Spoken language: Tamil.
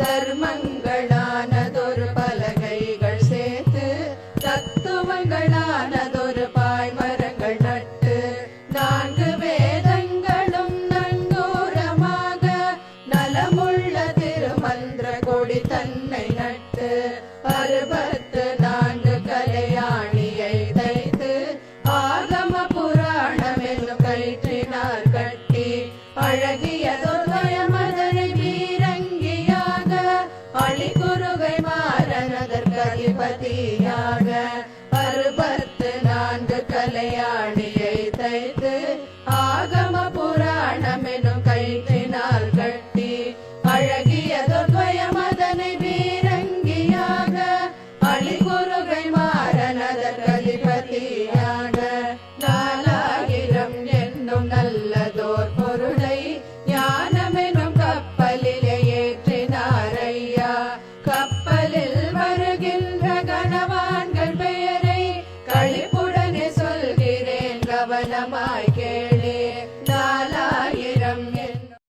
தர்மங்களானதொரு பலகைகள் சேர்த்து தத்துவங்களானதொரு பாய்மரங்கள் நட்டு நான்கு வேதங்களும் நங்கூரமாக நலமுள்ள திருமந்திர கொடி தன்னை நட்டு அறுபத்து நான்கு கலையாணியை தைத்து ஆகம புராணம் என்னும் கயிற்றினார் கட்டி அழகியதோ அதிபதியாக அறுபத்து நான்கு கலையாணியை தைத்து ஆகம புராணம் எனும் கயிற்றினால் கட்டி அழகியதொயமதனை வீரங்கியாக அழிகுருகை மாறனதற்கு அதிபதியாக நாலாயிரம் என்னும் நல்லதோர் பொருளை ஞானமெனும் கப்பலிலே ஏற்றினாரையா கப்ப